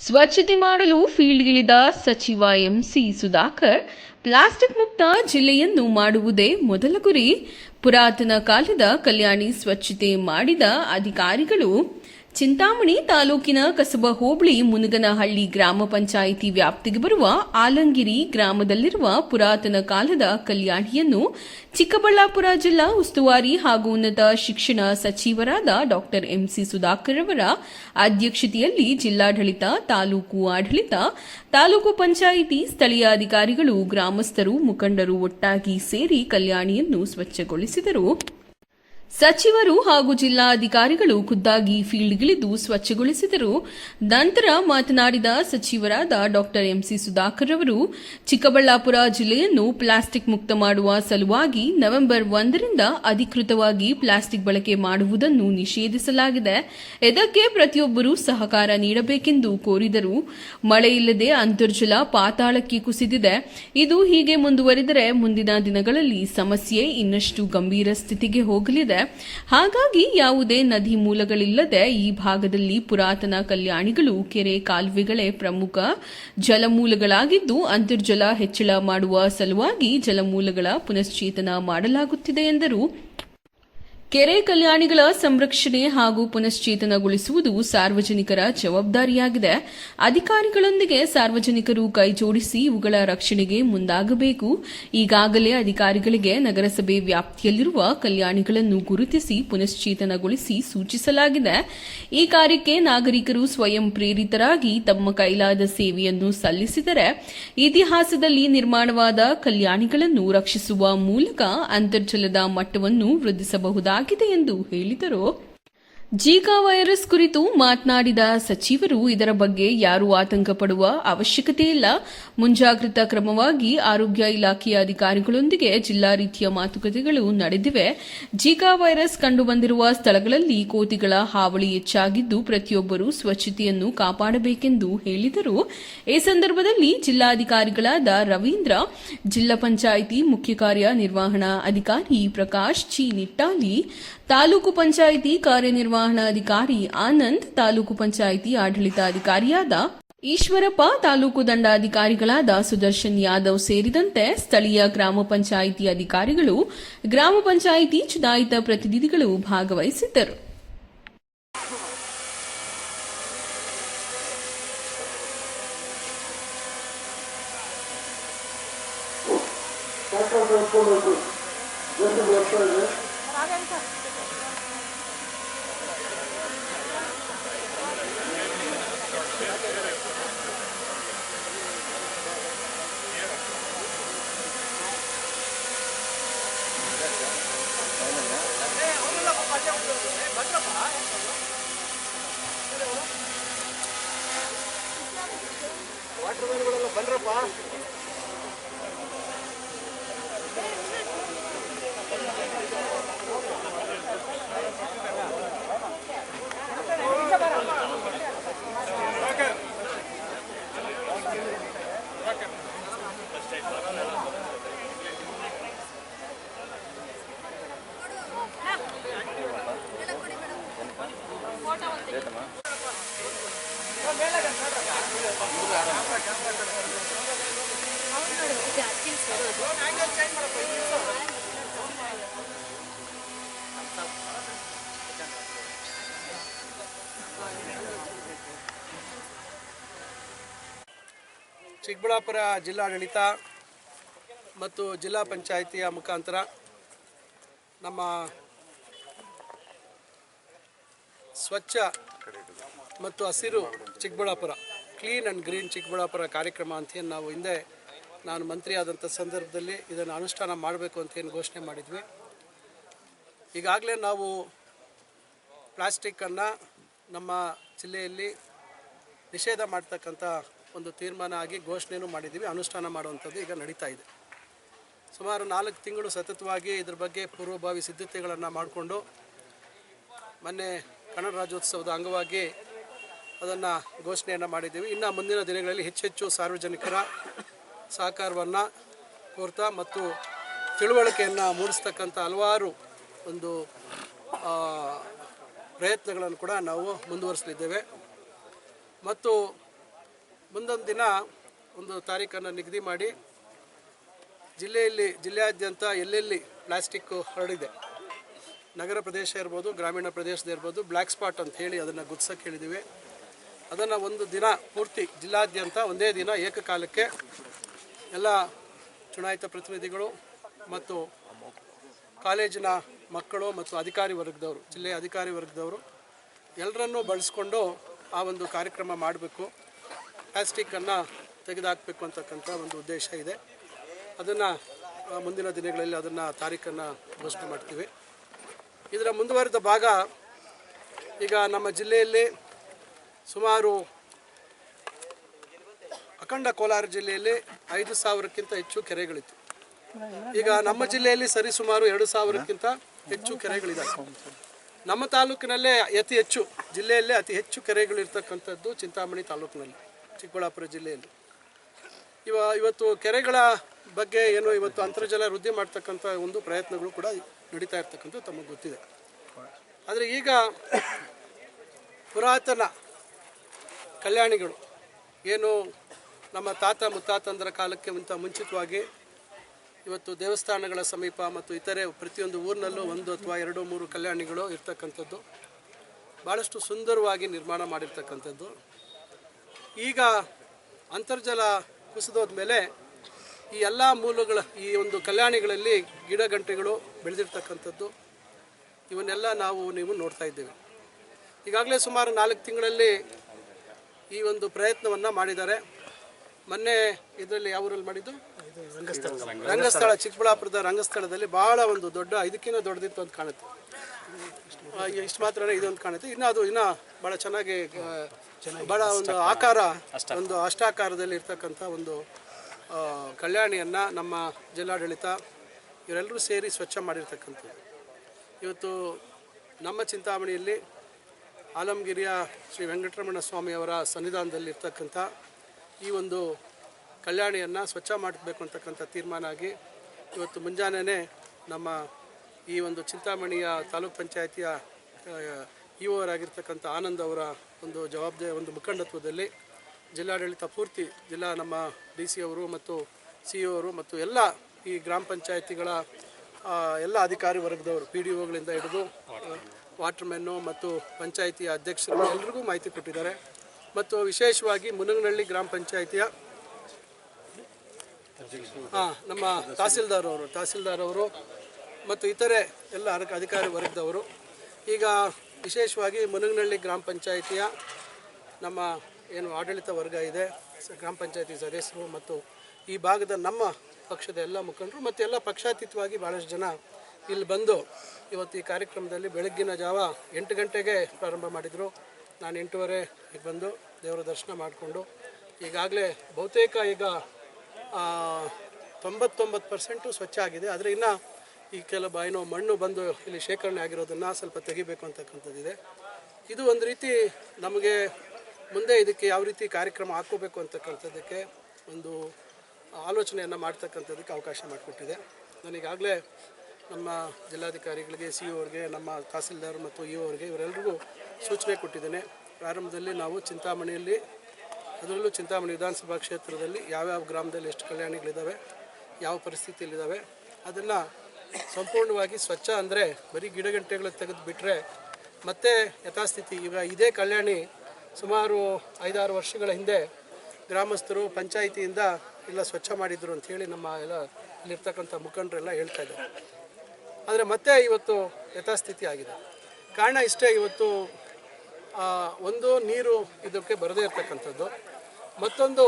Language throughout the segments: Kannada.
ಸ್ವಚ್ಛತೆ ಮಾಡಲು ಫೀಲ್ಡ್ಗಿಳಿದ ಸಚಿವ ಎಂಸಿ ಸುಧಾಕರ್, ಪ್ಲಾಸ್ಟಿಕ್ ಮುಕ್ತ ಜಿಲ್ಲೆಯನ್ನು ಮಾಡುವುದೇ ಮೊದಲ ಗುರಿ. ಪುರಾತನ ಕಾಲದ ಕಲ್ಯಾಣಿ ಸ್ವಚ್ಛತೆ ಮಾಡಿದ ಅಧಿಕಾರಿಗಳು ಚಿಂತಾಮಣಿ ತಾಲೂಕಿನ ಕಸಬ ಹೋಬಳಿ ಮುನಗನಹಳ್ಳಿ ಗ್ರಾಮ ಪಂಚಾಯಿತಿ ವ್ಯಾಪ್ತಿಗೆ ಬರುವ ಆಲಂಗಿರಿ ಗ್ರಾಮದಲ್ಲಿರುವ ಪುರಾತನ ಕಾಲದ ಕಲ್ಯಾಣಿಯನ್ನು ಚಿಕ್ಕಬಳ್ಳಾಪುರ ಜಿಲ್ಲಾ ಉಸ್ತುವಾರಿ ಹಾಗೂ ಉನ್ನತ ಶಿಕ್ಷಣ ಸಚಿವರಾದ ಡಾ ಎಂಸಿ ಸುಧಾಕರ್ ಅವರ ಅಧ್ಯಕ್ಷತೆಯಲ್ಲಿ ಜಿಲ್ಲಾಡಳಿತ, ತಾಲೂಕು ಆಡಳಿತ, ತಾಲೂಕು ಪಂಚಾಯಿತಿ ಸ್ಥಳೀಯ ಅಧಿಕಾರಿಗಳು, ಗ್ರಾಮಸ್ಥರು, ಮುಖಂಡರು ಒಟ್ಟಾಗಿ ಸೇರಿ ಕಲ್ಯಾಣಿಯನ್ನು ಸ್ವಚ್ಛಗೊಳಿಸಿದರು. ಸಚಿವರು ಹಾಗೂ ಜಿಲ್ಲಾಧಿಕಾರಿಗಳು ಖುದ್ದಾಗಿ ಫೀಲ್ಡ್ಗಿಳಿದು ಸ್ವಚ್ಛಗೊಳಿಸಿದರು. ನಂತರ ಮಾತನಾಡಿದ ಸಚಿವರಾದ ಡಾ ಎಂಸಿ ಸುಧಾಕರ್ ಅವರು, ಚಿಕ್ಕಬಳ್ಳಾಪುರ ಜಿಲ್ಲೆಯನ್ನು ಪ್ಲಾಸ್ಟಿಕ್ ಮುಕ್ತ ಮಾಡುವ ಸಲುವಾಗಿ ನವೆಂಬರ್ ಒಂದರಿಂದ ಅಧಿಕೃತವಾಗಿ ಪ್ಲಾಸ್ಟಿಕ್ ಬಳಕೆ ಮಾಡುವುದನ್ನು ನಿಷೇಧಿಸಲಾಗಿದೆ. ಇದಕ್ಕೆ ಪ್ರತಿಯೊಬ್ಬರೂ ಸಹಕಾರ ನೀಡಬೇಕೆಂದು ಕೋರಿದರು. ಮಳೆಯಿಲ್ಲದೆ ಅಂತರ್ಜಲ ಪಾತಾಳಕ್ಕೆ ಕುಸಿದಿದೆ. ಇದು ಹೀಗೆ ಮುಂದುವರಿದರೆ ಮುಂದಿನ ದಿನಗಳಲ್ಲಿ ಸಮಸ್ಯೆ ಇನ್ನಷ್ಟು ಗಂಭೀರ ಸ್ಥಿತಿಗೆ ಹೋಗಲಿದೆ. ಹಾಗಾಗಿ ಯಾವುದೇ ನದಿ ಮೂಲಗಳಿಲ್ಲದೆ ಈ ಭಾಗದಲ್ಲಿ ಪುರಾತನ ಕಲ್ಯಾಣಿಗಳು, ಕೆರೆ ಕಾಲುವೆಗಳೇ ಪ್ರಮುಖ ಜಲಮೂಲಗಳಾಗಿದ್ದು ಅಂತರ್ಜಲ ಹೆಚ್ಚಳ ಮಾಡುವ ಸಲುವಾಗಿ ಜಲಮೂಲಗಳ ಪುನಶ್ಚೇತನ ಮಾಡಲಾಗುತ್ತಿದೆ ಎಂದರು. ಕೆರೆ ಕಲ್ಯಾಣಿಗಳ ಸಂರಕ್ಷಣೆ ಹಾಗೂ ಪುನಶ್ಚೇತನಗೊಳಿಸುವುದು ಸಾರ್ವಜನಿಕರ ಜವಾಬ್ದಾರಿಯಾಗಿದೆ. ಅಧಿಕಾರಿಗಳೊಂದಿಗೆ ಸಾರ್ವಜನಿಕರು ಕೈಜೋಡಿಸಿ ಇವುಗಳ ರಕ್ಷಣೆಗೆ ಮುಂದಾಗಬೇಕು. ಈಗಾಗಲೇ ಅಧಿಕಾರಿಗಳಿಗೆ ನಗರಸಭೆ ವ್ಯಾಪ್ತಿಯಲ್ಲಿರುವ ಕಲ್ಯಾಣಿಗಳನ್ನು ಗುರುತಿಸಿ ಪುನಶ್ಚೇತನಗೊಳಿಸಿ ಸೂಚಿಸಲಾಗಿದೆ. ಈ ಕಾರ್ಯಕ್ಕೆ ನಾಗರಿಕರು ಸ್ವಯಂ ಪ್ರೇರಿತರಾಗಿ ತಮ್ಮ ಕೈಲಾದ ಸೇವೆಯನ್ನು ಸಲ್ಲಿಸಿದರೆ ಇತಿಹಾಸದಲ್ಲಿ ನಿರ್ಮಾಣವಾದ ಕಲ್ಯಾಣಿಗಳನ್ನು ರಕ್ಷಿಸುವ ಮೂಲಕ ಅಂತರ್ಜಲದ ಮಟ್ಟವನ್ನು ವೃದ್ಧಿಸಬಹುದಾಗಿದೆ. ಎಂದು ಹೇಳಿದರು ಜೀಕಾ ವೈರಸ್ ಕುರಿತು ಮಾತನಾಡಿದ ಸಚಿವರು, ಇದರ ಬಗ್ಗೆ ಯಾರೂ ಆತಂಕ ಪಡುವ ಅವಶ್ಯಕತೆ ಇಲ್ಲ. ಮುಂಜಾಗ್ರತಾ ಕ್ರಮವಾಗಿ ಆರೋಗ್ಯ ಇಲಾಖೆಯ ಅಧಿಕಾರಿಗಳೊಂದಿಗೆ ಜಿಲ್ಲಾ ರೀತಿಯ ಮಾತುಕತೆಗಳು ನಡೆದಿವೆ. ಜೀಕಾ ವೈರಸ್ ಕಂಡುಬಂದಿರುವ ಸ್ಥಳಗಳಲ್ಲಿ ಕೋತಿಗಳ ಹಾವಳಿ ಹೆಚ್ಚಾಗಿದ್ದು, ಪ್ರತಿಯೊಬ್ಬರೂ ಸ್ವಚ್ಛತೆಯನ್ನು ಕಾಪಾಡಬೇಕೆಂದು ಹೇಳಿದರು. ಈ ಸಂದರ್ಭದಲ್ಲಿ ಜಿಲ್ಲಾಧಿಕಾರಿಗಳಾದ ರವೀಂದ್ರ, ಜಿಲ್ಲಾ ಪಂಚಾಯಿತಿ ಮುಖ್ಯ ಕಾರ್ಯನಿರ್ವಹಣಾ ಅಧಿಕಾರಿ ಪ್ರಕಾಶ್ ಚಿ ನಿಟ್ಟಾಲಿ ತಾಲೂಕು ಪಂಚಾಯಿತಿ ಕಾರ್ಯನಿರ್ವಹಣಾಧಿಕಾರಿ ಆನಂದ್, ತಾಲೂಕು ಪಂಚಾಯಿತಿ ಆಡಳಿತಾಧಿಕಾರಿಯಾದ ಈಶ್ವರಪ್ಪ, ತಾಲೂಕು ದಂಡಾಧಿಕಾರಿಗಳಾದ ಸುದರ್ಶನ್ ಯಾದವ್ ಸೇರಿದಂತೆ ಸ್ಥಳೀಯ ಗ್ರಾಮ ಪಂಚಾಯಿತಿ ಅಧಿಕಾರಿಗಳು, ಗ್ರಾಮ ಪಂಚಾಯಿತಿ ಚುನಾಯಿತ ಪ್ರತಿನಿಧಿಗಳು ಭಾಗವಹಿಸಿದ್ದರು. ವಾಟರ್ ಬಂದ್ರಪ್ಪ. ಚಿಕ್ಕಬಳ್ಳಾಪುರ ಜಿಲ್ಲಾಡಳಿತ ಮತ್ತು ಜಿಲ್ಲಾ ಪಂಚಾಯಿತಿಯ ಮುಖಾಂತರ ನಮ್ಮ ಸ್ವಚ್ಛ ಮತ್ತು ಹಸಿರು Chikkaballapur clean and green Chikkaballapur ಕಾರ್ಯಕ್ರಮ ಅಂತ ಏನು ನಾವು ಹಿಂದೆ ನಾನು ಮಂತ್ರಿಯಾದಂಥ ಸಂದರ್ಭದಲ್ಲಿ ಇದನ್ನು ಅನುಷ್ಠಾನ ಮಾಡಬೇಕು ಅಂತ ಏನು ಘೋಷಣೆ ಮಾಡಿದ್ವಿ. ಈಗಾಗಲೇ ನಾವು ಪ್ಲಾಸ್ಟಿಕ್ಕನ್ನು ನಮ್ಮ ಜಿಲ್ಲೆಯಲ್ಲಿ ನಿಷೇಧ ಮಾಡ್ತಕ್ಕಂಥ ಒಂದು ತೀರ್ಮಾನ ಆಗಿ ಘೋಷಣೆಯೂ ಮಾಡಿದ್ದೀವಿ, ಅನುಷ್ಠಾನ ಮಾಡುವಂಥದ್ದು ಈಗ ನಡೀತಾ ಇದೆ. ಸುಮಾರು ನಾಲ್ಕು ತಿಂಗಳು ಸತತವಾಗಿ ಇದ್ರ ಬಗ್ಗೆ ಪೂರ್ವಭಾವಿ ಸಿದ್ಧತೆಗಳನ್ನು ಮಾಡಿಕೊಂಡು ಮೊನ್ನೆ ಕನ್ನಡ ರಾಜ್ಯೋತ್ಸವದ ಅಂಗವಾಗಿ ಅದನ್ನು ಘೋಷಣೆಯನ್ನು ಮಾಡಿದ್ದೀವಿ. ಇನ್ನು ಮುಂದಿನ ದಿನಗಳಲ್ಲಿ ಹೆಚ್ಚೆಚ್ಚು ಸಾರ್ವಜನಿಕರ ಸಹಕಾರವನ್ನು ಕೋರ್ತಾ ಮತ್ತು ತಿಳುವಳಿಕೆಯನ್ನು ಮೂಡಿಸ್ತಕ್ಕಂಥ ಹಲವಾರು ಒಂದು ಪ್ರಯತ್ನಗಳನ್ನು ಕೂಡ ನಾವು ಮುಂದುವರಿಸಲಿದ್ದೇವೆ. ಮತ್ತು ಮುಂದೊಂದು ದಿನ ಒಂದು ತಾರೀಖನ್ನು ನಿಗದಿ ಮಾಡಿ ಜಿಲ್ಲೆಯಲ್ಲಿ ಜಿಲ್ಲೆಯಾದ್ಯಂತ ಎಲ್ಲೆಲ್ಲಿ ಪ್ಲಾಸ್ಟಿಕ್ ಹರಡಿದೆ, ನಗರ ಪ್ರದೇಶ ಇರ್ಬೋದು, ಗ್ರಾಮೀಣ ಪ್ರದೇಶದ ಇರ್ಬೋದು, ಬ್ಲ್ಯಾಕ್ ಸ್ಪಾಟ್ ಅಂತ ಹೇಳಿ ಅದನ್ನು ಗುರ್ಸಕ್ಕೆ ಹೇಳಿದ್ದೀವಿ. ಅದನ್ನು ಒಂದು ದಿನ ಪೂರ್ತಿ ಜಿಲ್ಲಾದ್ಯಂತ ಒಂದೇ ದಿನ ಏಕಕಾಲಕ್ಕೆ ಎಲ್ಲ ಚುನಾಯಿತ ಪ್ರತಿನಿಧಿಗಳು ಮತ್ತು ಕಾಲೇಜಿನ ಮಕ್ಕಳು ಮತ್ತು ಅಧಿಕಾರಿ ವರ್ಗದವರು, ಜಿಲ್ಲೆಯ ಅಧಿಕಾರಿ ವರ್ಗದವರು ಎಲ್ಲರನ್ನೂ ಬಳಸ್ಕೊಂಡು ಆ ಒಂದು ಕಾರ್ಯಕ್ರಮ ಮಾಡಬೇಕು. ಪ್ಲಾಸ್ಟಿಕ್ಕನ್ನು ತೆಗೆದುಹಾಕಬೇಕು ಅಂತಕ್ಕಂಥ ಒಂದು ಉದ್ದೇಶ ಇದೆ. ಅದನ್ನು ಮುಂದಿನ ದಿನಗಳಲ್ಲಿ ಅದನ್ನು ತಾರೀಖನ್ನು ಘೋಷಣೆ ಮಾಡ್ತೀವಿ. ಇದರ ಮುಂದುವರೆದ ಭಾಗ, ಈಗ ನಮ್ಮ ಜಿಲ್ಲೆಯಲ್ಲಿ ಸುಮಾರು ಅಖಂಡ ಕೋಲಾರ ಜಿಲ್ಲೆಯಲ್ಲಿ ಐದು ಸಾವಿರಕ್ಕಿಂತ ಹೆಚ್ಚು ಕೆರೆಗಳಿತ್ತು. ಈಗ ನಮ್ಮ ಜಿಲ್ಲೆಯಲ್ಲಿ ಸರಿಸುಮಾರು ಎರಡು ಸಾವಿರಕ್ಕಿಂತ ಹೆಚ್ಚು ಕೆರೆಗಳಿದ್ದಾವೆ ನಮ್ಮ ತಾಲೂಕಿನಲ್ಲೇ ಅತಿ ಹೆಚ್ಚು, ಜಿಲ್ಲೆಯಲ್ಲೇ ಅತಿ ಹೆಚ್ಚು ಕೆರೆಗಳಿರ್ತಕ್ಕಂಥದ್ದು ಚಿಂತಾಮಣಿ ತಾಲೂಕಿನಲ್ಲಿ. ಚಿಕ್ಕಬಳ್ಳಾಪುರ ಜಿಲ್ಲೆಯಲ್ಲಿ. ಇವ ಇವತ್ತು ಕೆರೆಗಳ ಬಗ್ಗೆ ಏನು ಇವತ್ತು ಅಂತರ್ಜಲ ವೃದ್ಧಿ ಮಾಡ್ತಕ್ಕಂಥ ಒಂದು ಪ್ರಯತ್ನಗಳು ಕೂಡ ನಡೀತಾ ಇರ್ತಕ್ಕಂಥ ತಮಗೆ ಗೊತ್ತಿದೆ. ಆದರೆ ಈಗ ಪುರಾತನ ಕಲ್ಯಾಣಿಗಳು ಏನು ನಮ್ಮ ತಾತ ಮುತ್ತಾತಂದರ ಕಾಲಕ್ಕೆ ಇಂಥ ಮುಂಚಿತವಾಗಿ ಇವತ್ತು ದೇವಸ್ಥಾನಗಳ ಸಮೀಪ ಮತ್ತು ಇತರೆ ಪ್ರತಿಯೊಂದು ಊರಿನಲ್ಲೂ ಒಂದು ಅಥವಾ ಎರಡು ಮೂರು ಕಲ್ಯಾಣಿಗಳು ಇರ್ತಕ್ಕಂಥದ್ದು. ಭಾಳಷ್ಟು ಸುಂದರವಾಗಿ ನಿರ್ಮಾಣ ಮಾಡಿರ್ತಕ್ಕಂಥದ್ದು. ಈಗ ಅಂತರ್ಜಲ ಕುಸಿದೋದ ಮೇಲೆ ಈ ಎಲ್ಲ ಮೂಲಗಳ, ಈ ಒಂದು ಕಲ್ಯಾಣಿಗಳಲ್ಲಿ ಗಿಡ ಗಂಟೆಗಳು ಬೆಳೆದಿರ್ತಕ್ಕಂಥದ್ದು, ಇವನ್ನೆಲ್ಲ ನಾವು ನೀವು ನೋಡ್ತಾ ಇದ್ದೇವೆ. ಈಗಾಗಲೇ ಸುಮಾರು ನಾಲ್ಕು ತಿಂಗಳಲ್ಲಿ ಈ ಒಂದು ಪ್ರಯತ್ನವನ್ನು ಮಾಡಿದ್ದಾರೆ. ಮೊನ್ನೆ ಇದರಲ್ಲಿ ಯಾವೂರಲ್ಲಿ ಮಾಡಿದ್ದು? ರಂಗಸ್ಥಳ, ಚಿಕ್ಕಬಳ್ಳಾಪುರದ ರಂಗಸ್ಥಳದಲ್ಲಿ ಬಹಳ ಒಂದು ದೊಡ್ಡ ಇದಕ್ಕಿಂತ ದೊಡ್ಡದಿತ್ತು ಅಂತ ಕಾಣುತ್ತೆ. ಇಷ್ಟು ಮಾತ್ರನೇ ಇದೊಂದು ಕಾಣುತ್ತೆ. ಇನ್ನು ಅದು ಇನ್ನೂ ಭಾಳ ಚೆನ್ನಾಗಿ ಭಾಳ ಒಂದು ಆಕಾರ ಒಂದು ಅಷ್ಟಾಕಾರದಲ್ಲಿ ಇರ್ತಕ್ಕಂಥ ಒಂದು ಕಲ್ಯಾಣಿಯನ್ನು ನಮ್ಮ ಜಿಲ್ಲಾಡಳಿತ ಇವರೆಲ್ಲರೂ ಸೇರಿ ಸ್ವಚ್ಛ ಮಾಡಿರ್ತಕ್ಕಂಥದ್ದು. ಇವತ್ತು ನಮ್ಮ ಚಿಂತಾಮಣಿಯಲ್ಲಿ ಆಲಮಗಿರಿಯ ಶ್ರೀ ವೆಂಕಟರಮಣ ಸ್ವಾಮಿಯವರ ಸನ್ನಿಧಾನದಲ್ಲಿ ಇರ್ತಕ್ಕಂಥ ಈ ಒಂದು ಕಲ್ಯಾಣಿಯನ್ನು ಸ್ವಚ್ಛ ಮಾಡಬೇಕು ಅಂತಕ್ಕಂಥ ತೀರ್ಮಾನ ಆಗಿ ಇವತ್ತು ಮುಂಜಾನೆ ನಮ್ಮ ಈ ಒಂದು ಚಿಂತಾಮಣಿಯ ತಾಲೂಕ್ ಪಂಚಾಯತಿಯ ಇ ಆಗಿರ್ತಕ್ಕಂಥ ಆನಂದ್ ಅವರ ಒಂದು ಜವಾಬ್ದಾರಿ, ಒಂದು ಮುಖಂಡತ್ವದಲ್ಲಿ ಜಿಲ್ಲಾಡಳಿತ ಪೂರ್ತಿ ಜಿಲ್ಲಾ ನಮ್ಮ ಡಿ ಸಿ ಅವರು ಮತ್ತು ಸಿ ಅವರು ಮತ್ತು ಎಲ್ಲ ಈ ಗ್ರಾಮ ಪಂಚಾಯತಿಗಳ ಎಲ್ಲ ಅಧಿಕಾರಿ ವರ್ಗದವರು, ಪಿ ಡಿ ಒಗಳಿಂದ ಹಿಡಿದು ವಾಟರ್ಮೆನ್ನು ಮತ್ತು ಪಂಚಾಯಿತಿಯ ಅಧ್ಯಕ್ಷರು ಎಲ್ರಿಗೂ ಮಾಹಿತಿ ಕೊಟ್ಟಿದ್ದಾರೆ. ಮತ್ತು ವಿಶೇಷವಾಗಿ ಮುನಗನಹಳ್ಳಿ ಗ್ರಾಮ ಪಂಚಾಯಿತಿಯ ಹಾಂ ನಮ್ಮ ತಹಸೀಲ್ದಾರ್ ಅವರು ತಹಸೀಲ್ದಾರ್ ಅವರು ಮತ್ತು ಇತರೆ ಎಲ್ಲ ಅಧಿಕಾರಿ ವರ್ಗದವರು. ಈಗ ವಿಶೇಷವಾಗಿ ಮುನಗನಹಳ್ಳಿ ಗ್ರಾಮ ಪಂಚಾಯಿತಿಯ ನಮ್ಮ ಏನು ಆಡಳಿತ ವರ್ಗ ಇದೆ ಗ್ರಾಮ ಪಂಚಾಯತಿ ಸದಸ್ಯರು ಮತ್ತು ಈ ಭಾಗದ ನಮ್ಮ ಪಕ್ಷದ ಎಲ್ಲ ಮುಖಂಡರು ಮತ್ತು ಎಲ್ಲ ಪಕ್ಷಾತೀತವಾಗಿ ಭಾಳಷ್ಟು ಜನ ಇಲ್ಲಿ ಬಂದು ಇವತ್ತು ಈ ಕಾರ್ಯಕ್ರಮದಲ್ಲಿ ಬೆಳಗ್ಗಿನ ಜಾವ ಎಂಟು ಗಂಟೆಗೆ ಪ್ರಾರಂಭ ಮಾಡಿದರು. ನಾನು ಎಂಟೂವರೆ ಬಂದು ದೇವರ ದರ್ಶನ ಮಾಡಿಕೊಂಡು ಈಗಾಗಲೇ ಬಹುತೇಕ ಈಗ ತೊಂಬತ್ತೊಂಬತ್ತು ಪರ್ಸೆಂಟು ಸ್ವಚ್ಛ ಆಗಿದೆ. ಆದರೆ ಇನ್ನು ಈ ಕೆಲವು ಏನೋ ಮಣ್ಣು ಬಂದು ಇಲ್ಲಿ ಶೇಖರಣೆ ಆಗಿರೋದನ್ನು ಸ್ವಲ್ಪ ತೆಗಿಬೇಕು ಅಂತಕ್ಕಂಥದ್ದಿದೆ. ಇದು ಒಂದು ರೀತಿ ನಮಗೆ ಮುಂದೆ ಇದಕ್ಕೆ ಯಾವ ರೀತಿ ಕಾರ್ಯಕ್ರಮ ಹಾಕೋಬೇಕು ಅಂತಕ್ಕಂಥದ್ದಕ್ಕೆ ಒಂದು ಆಲೋಚನೆಯನ್ನು ಮಾಡ್ತಕ್ಕಂಥದ್ದಕ್ಕೆ ಅವಕಾಶ ಮಾಡಿಕೊಟ್ಟಿದೆ. ನನಗಾಗಲೇ ನಮ್ಮ ಜಿಲ್ಲಾಧಿಕಾರಿಗಳಿಗೆ, ಸಿ ಅವ್ರಿಗೆ, ನಮ್ಮ ತಹಸೀಲ್ದಾರ್ ಮತ್ತು ಇ ಅವ್ರಿಗೆ ಇವರೆಲ್ಲರಿಗೂ ಸೂಚನೆ ಕೊಟ್ಟಿದ್ದೇನೆ. ಪ್ರಾರಂಭದಲ್ಲಿ ನಾವು ಚಿಂತಾಮಣಿಯಲ್ಲಿ, ಅದರಲ್ಲೂ ಚಿಂತಾಮಣಿ ವಿಧಾನಸಭಾ ಕ್ಷೇತ್ರದಲ್ಲಿ ಯಾವ್ಯಾವ ಗ್ರಾಮದಲ್ಲಿ ಎಷ್ಟು ಕಲ್ಯಾಣಿಗಳಿದ್ದಾವೆ ಯಾವ ಪರಿಸ್ಥಿತಿಯಲ್ಲಿದ್ದಾವೆ ಅದನ್ನು ಸಂಪೂರ್ಣವಾಗಿ ಸ್ವಚ್ಛ ಅಂದರೆ ಬರೀ ಗಿಡಗಂಟೆಗಳು ತೆಗೆದು ಬಿಟ್ಟರೆ ಮತ್ತೆ ಯಥಾಸ್ಥಿತಿ. ಈಗ ಇದೇ ಕಲ್ಯಾಣಿ ಸುಮಾರು ಐದಾರು ವರ್ಷಗಳ ಹಿಂದೆ ಗ್ರಾಮಸ್ಥರು ಪಂಚಾಯಿತಿಯಿಂದ ಎಲ್ಲ ಸ್ವಚ್ಛ ಮಾಡಿದ್ರು ಅಂಥೇಳಿ ನಮ್ಮ ಎಲ್ಲ ಇಲ್ಲಿರ್ತಕ್ಕಂಥ ಮುಖಂಡರೆಲ್ಲ ಹೇಳ್ತಾ ಇದ್ದಾರೆ. ಆದರೆ ಮತ್ತೆ ಇವತ್ತು ಯಥಾಸ್ಥಿತಿ ಆಗಿದೆ. ಕಾರಣ ಇಷ್ಟೇ ಇವತ್ತು ಒಂದು ನೀರು ಇದಕ್ಕೆ ಬರದೇ ಇರತಕ್ಕಂಥದ್ದು. ಮತ್ತೊಂದು,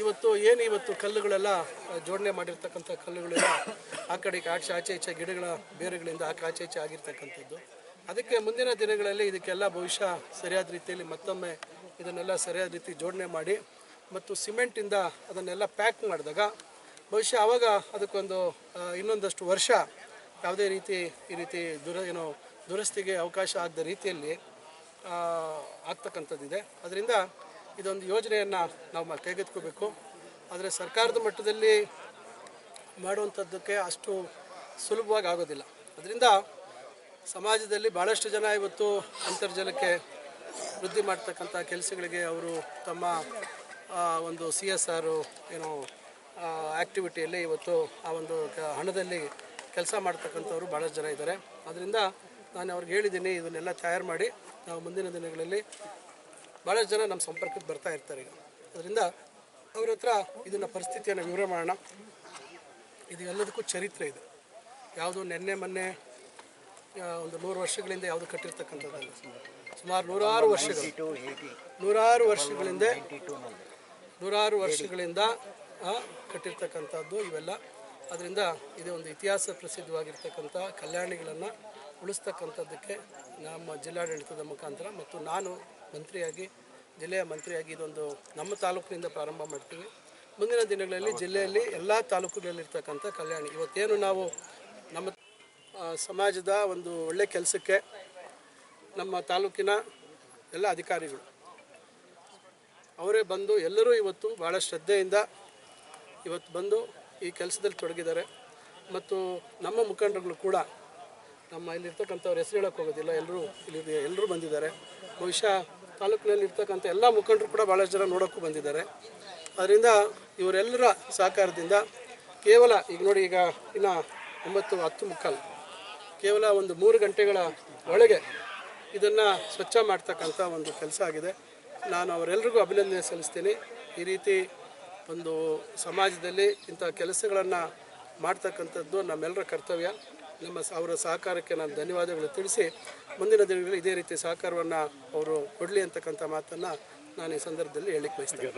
ಇವತ್ತು ಏನು ಇವತ್ತು ಕಲ್ಲುಗಳೆಲ್ಲ ಜೋಡಣೆ ಮಾಡಿರ್ತಕ್ಕಂಥ ಕಲ್ಲುಗಳೆಲ್ಲ ಆ ಕಡೆಗೆ ಆಚೆ ಆಚೆ ಈಚೆ ಗಿಡಗಳ ಬೇರುಗಳಿಂದ ಆಕೆ ಆಚೆ ಈಚೆ ಆಗಿರ್ತಕ್ಕಂಥದ್ದು. ಅದಕ್ಕೆ ಮುಂದಿನ ದಿನಗಳಲ್ಲಿ ಇದಕ್ಕೆಲ್ಲ ಬಹುಶಃ ಸರಿಯಾದ ರೀತಿಯಲ್ಲಿ ಮತ್ತೊಮ್ಮೆ ಇದನ್ನೆಲ್ಲ ಸರಿಯಾದ ರೀತಿ ಜೋಡಣೆ ಮಾಡಿ ಮತ್ತು ಸಿಮೆಂಟಿಂದ ಅದನ್ನೆಲ್ಲ ಪ್ಯಾಕ್ ಮಾಡಿದಾಗ ಬಹುಶಃ ಆವಾಗ ಅದಕ್ಕೊಂದು ಇನ್ನೊಂದಷ್ಟು ವರ್ಷ ಯಾವುದೇ ರೀತಿ ಈ ರೀತಿ ದುರ, ಏನೋ ದುರಸ್ತಿಗೆ ಅವಕಾಶ ಆದ ರೀತಿಯಲ್ಲಿ ಆಗ್ತಕ್ಕಂಥದ್ದಿದೆ. ಅದರಿಂದ ಇದೊಂದು ಯೋಜನೆಯನ್ನು ನಾವು ಕೈಗೆತ್ಕೋಬೇಕು ಆದರೆ ಸರ್ಕಾರದ ಮಟ್ಟದಲ್ಲಿ ಮಾಡುವಂಥದ್ದಕ್ಕೆ ಅಷ್ಟು ಸುಲಭವಾಗಿ ಆಗೋದಿಲ್ಲ. ಅದರಿಂದ ಸಮಾಜದಲ್ಲಿ ಭಾಳಷ್ಟು ಜನ ಇವತ್ತು ಅಂತರ್ಜಲಕ್ಕೆ ವೃದ್ಧಿ ಮಾಡ್ತಕ್ಕಂಥ ಕೆಲಸಗಳಿಗೆ ಅವರು ತಮ್ಮ ಒಂದು ಸಿ ಎಸ್ ಆರು ಏನೋ ಆ್ಯಕ್ಟಿವಿಟಿಯಲ್ಲಿ ಇವತ್ತು ಆ ಒಂದು ಹಣದಲ್ಲಿ ಕೆಲಸ ಮಾಡ್ತಕ್ಕಂಥವ್ರು ಭಾಳಷ್ಟು ಜನ ಇದ್ದಾರೆ. ಅದರಿಂದ ನಾನು ಅವ್ರಿಗೆ ಹೇಳಿದ್ದೀನಿ, ಇದನ್ನೆಲ್ಲ ತಯಾರು ಮಾಡಿ ನಾವು ಮುಂದಿನ ದಿನಗಳಲ್ಲಿ ಭಾಳಷ್ಟು ಜನ ನಮ್ಮ ಸಂಪರ್ಕಕ್ಕೆ ಬರ್ತಾ ಇರ್ತಾರೆ ಈಗ. ಅದರಿಂದ ಅವ್ರ ಹತ್ರ ಇದನ್ನು ಪರಿಸ್ಥಿತಿಯನ್ನು ವಿವರ ಮಾಡೋಣ. ಇದು ಎಲ್ಲದಕ್ಕೂ ಚರಿತ್ರೆ ಇದೆ. ಯಾವುದು ನಿನ್ನೆ, ಮೊನ್ನೆ ಒಂದು ನೂರು ವರ್ಷಗಳಿಂದ ಯಾವುದು ಕಟ್ಟಿರ್ತಕ್ಕಂಥದ್ದಲ್ಲ. ಸುಮಾರು ನೂರಾರು ವರ್ಷಗಳು. ನೂರಾರು ವರ್ಷಗಳಿಂದ ನೂರಾರು ವರ್ಷಗಳಿಂದ ಕಟ್ಟಿರ್ತಕ್ಕಂಥದ್ದು ಇವೆಲ್ಲ. ಅದರಿಂದ ಇದು ಒಂದು ಇತಿಹಾಸ ಪ್ರಸಿದ್ಧವಾಗಿರ್ತಕ್ಕಂಥ ಕಲ್ಯಾಣಿಗಳನ್ನು ಉಳಿಸ್ತಕ್ಕಂಥದ್ದಕ್ಕೆ ನಮ್ಮ ಜಿಲ್ಲಾಡಳಿತದ ಮುಖಾಂತರ ಮತ್ತು ನಾನು ಮಂತ್ರಿಯಾಗಿ, ಜಿಲ್ಲೆಯ ಮಂತ್ರಿಯಾಗಿ ಇದೊಂದು ನಮ್ಮ ತಾಲೂಕಿನಿಂದ ಪ್ರಾರಂಭ ಮಾಡ್ತೀವಿ. ಮುಂದಿನ ದಿನಗಳಲ್ಲಿ ಜಿಲ್ಲೆಯಲ್ಲಿ ಎಲ್ಲ ತಾಲೂಕುಗಳಲ್ಲಿರ್ತಕ್ಕಂಥ ಕಲ್ಯಾಣ. ಇವತ್ತೇನು ನಾವು ನಮ್ಮ ಸಮಾಜದ ಒಂದು ಒಳ್ಳೆ ಕೆಲಸಕ್ಕೆ ನಮ್ಮ ತಾಲೂಕಿನ ಎಲ್ಲ ಅಧಿಕಾರಿಗಳು, ಅವರೇ ಬಂದು ಎಲ್ಲರೂ ಇವತ್ತು ಭಾಳ ಶ್ರದ್ಧೆಯಿಂದ ಇವತ್ತು ಬಂದು ಈ ಕೆಲಸದಲ್ಲಿ ತೊಡಗಿದ್ದಾರೆ. ಮತ್ತು ನಮ್ಮ ಮುಖಂಡರುಗಳು ಕೂಡ ನಮ್ಮ ಇಲ್ಲಿರ್ತಕ್ಕಂಥವ್ರ ಹೆಸರು ಹೇಳೋಕ್ಕೆ ಹೋಗೋದಿಲ್ಲ. ಎಲ್ಲರೂ ಇಲ್ಲಿ, ಎಲ್ಲರೂ ಬಂದಿದ್ದಾರೆ. ಬಹುಶಃ ತಾಲೂಕಿನಲ್ಲಿ ಇರ್ತಕ್ಕಂಥ ಎಲ್ಲ ಮುಖಂಡರು ಕೂಡ ಭಾಳಷ್ಟು ಜನ ನೋಡೋಕ್ಕೂ ಬಂದಿದ್ದಾರೆ. ಅದರಿಂದ ಇವರೆಲ್ಲರ ಸಹಕಾರದಿಂದ ಕೇವಲ ಈಗ ನೋಡಿ ಈಗ ಇನ್ನು ಒಂಬತ್ತು, ಹತ್ತು ಮುಕ್ಕಾಲು, ಕೇವಲ ಒಂದು ಮೂರು ಗಂಟೆಗಳ ಒಳಗೆ ಇದನ್ನು ಸ್ವಚ್ಛ ಮಾಡ್ತಕ್ಕಂಥ ಒಂದು ಕೆಲಸ ಆಗಿದೆ. ನಾನು ಅವರೆಲ್ಲರಿಗೂ ಅಭಿನಂದನೆ ಸಲ್ಲಿಸ್ತೀನಿ. ಈ ರೀತಿ ಒಂದು ಸಮಾಜದಲ್ಲಿ ಇಂಥ ಕೆಲಸಗಳನ್ನು ಮಾಡ್ತಕ್ಕಂಥದ್ದು ನಮ್ಮೆಲ್ಲರ ಕರ್ತವ್ಯ. ನಮ್ಮ ಅವರ ಸಹಕಾರಕ್ಕೆ ನಾನು ಧನ್ಯವಾದಗಳು ತಿಳಿಸಿ ಮುಂದಿನ ದಿನಗಳಲ್ಲಿ ಇದೇ ರೀತಿ ಸಹಕಾರವನ್ನು ಅವರು ಕೊಡಲಿ ಅಂತಕ್ಕಂಥ ಮಾತನ್ನು ನಾನು ಈ ಸಂದರ್ಭದಲ್ಲಿ ಹೇಳಿಕ್ಕೆ ಬಯಸ್ತೇನೆ.